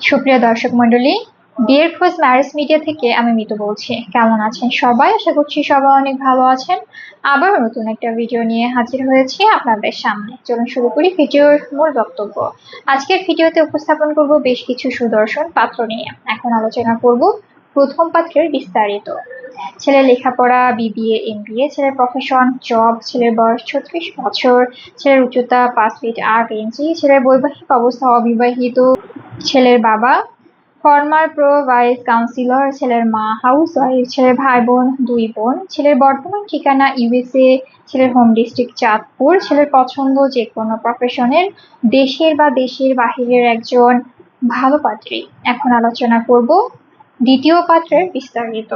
সুপ্রিয় দর্শক মণ্ডলী, বিয়ের খোঁজ ম্যারেজ মিডিয়া থেকে আমি মিতু বলছি। কেমন আছেন সবাই? আশা করছি সবাই অনেক ভালো আছেন। আবার নতুন একটা ভিডিও নিয়ে হাজির হয়েছি আপনাদের সামনে। চলুন শুরু করি ভিডিওর মূল বক্তব্য। আজকের ভিডিওতে উপস্থাপন করব বেশ কিছু সুদর্শন পাত্র নিয়ে। এখন আলোচনা করব প্রথম পাত্রের বিস্তারিত। ছেলের লেখাপড়া, বিবিএ, এমবিএ, ছেলের প্রফেশন জব ছেলের বয়স ছত্রিশ বছর, ছেলের উচ্চতা পাঁচ ফিট আট ইঞ্চি ছেলের বৈবাহিক অবস্থা অবিবাহিত। ছেলের বাবা ফর্মার প্রো ভাইস কাউন্সিলর ছেলের মা হাউস ওয়াইফ ছেলের ভাই বোন, দুই বোন, ছেলের বর্তমান ঠিকানা ইউএসএ ছেলের হোম ডিস্ট্রিক্ট চাঁদপুর, ছেলের পছন্দ যে কোনো প্রফেশনের দেশের বা দেশের বাহিরের একজন ভালো পাত্রী। এখন আলোচনা করব দ্বিতীয় পাত্রের বিস্তারিত।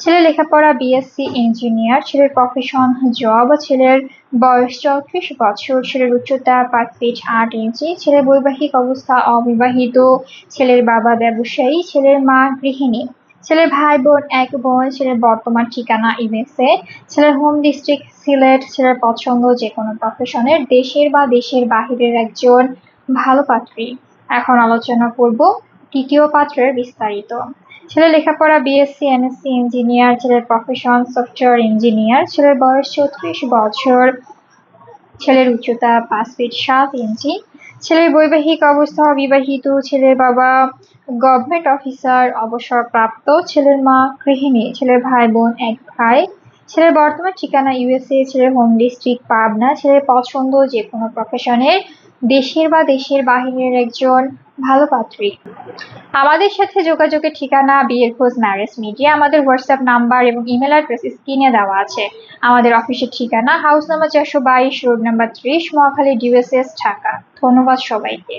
ছেলের লেখাপড়া বিএসসি ইঞ্জিনিয়ার ছেলের প্রফেশন জব ছেলের বয়স চৌত্রিশ বছর, ছেলের উচ্চতা পাঁচ ফিট আট ইঞ্চি ছেলের বৈবাহিক অবস্থা অবিবাহিত, ছেলের বাবা ব্যবসায়ী, ছেলের মা গৃহিণী, ছেলের ভাই বোন এক বোন, ছেলের বর্তমান ঠিকানা ইউএসএ ছেলের হোম ডিস্ট্রিক্ট সিলেট, ছেলের পছন্দ যে কোনো প্রফেশনের দেশের বা দেশের বাহিরের একজন ভালো পাত্রী। এখন আলোচনা করব তৃতীয় পাত্রের বিস্তারিত। ছেলের লেখাপড়া বিএসসি এমএসসি ইঞ্জিনিয়ার ছেলের প্রফেশন সফটওয়্যার ইঞ্জিনিয়ার ছেলের বয়স চৌত্রিশ বছর। ছেলের উচ্চতা পাঁচ ফিট সাত ইঞ্চি ছেলের বৈবাহিক অবস্থা অবিবাহিত, ছেলের বাবা গভর্নমেন্ট অফিসার অবসরপ্রাপ্ত, ছেলের মা গৃহিণী, ছেলের ভাই বোন এক ভাই। ছেলের বর্তমান ঠিকানা ইউএসএ ছেলের হোম ডিস্ট্রিক্ট পাবনা, ছেলের পছন্দ যে কোনো প্রফেশনের দেশের বা দেশের বাহিরের একজন ভালো পাত্রী। আমাদের সাথে যোগাযোগের ঠিকানা বিয়ের খোঁজ ম্যারেজ মিডিয়া, আমাদের হোয়াটসঅ্যাপ নাম্বার এবং ইমেল অ্যাড্রেস স্ক্রিনে দেওয়া আছে। আমাদের অফিসের ঠিকানা হাউস নাম্বার চারশো বাইশ, রোড নাম্বার ত্রিশ, মহাখালী ডিউএসএস ঢাকা। ধন্যবাদ সবাইকে।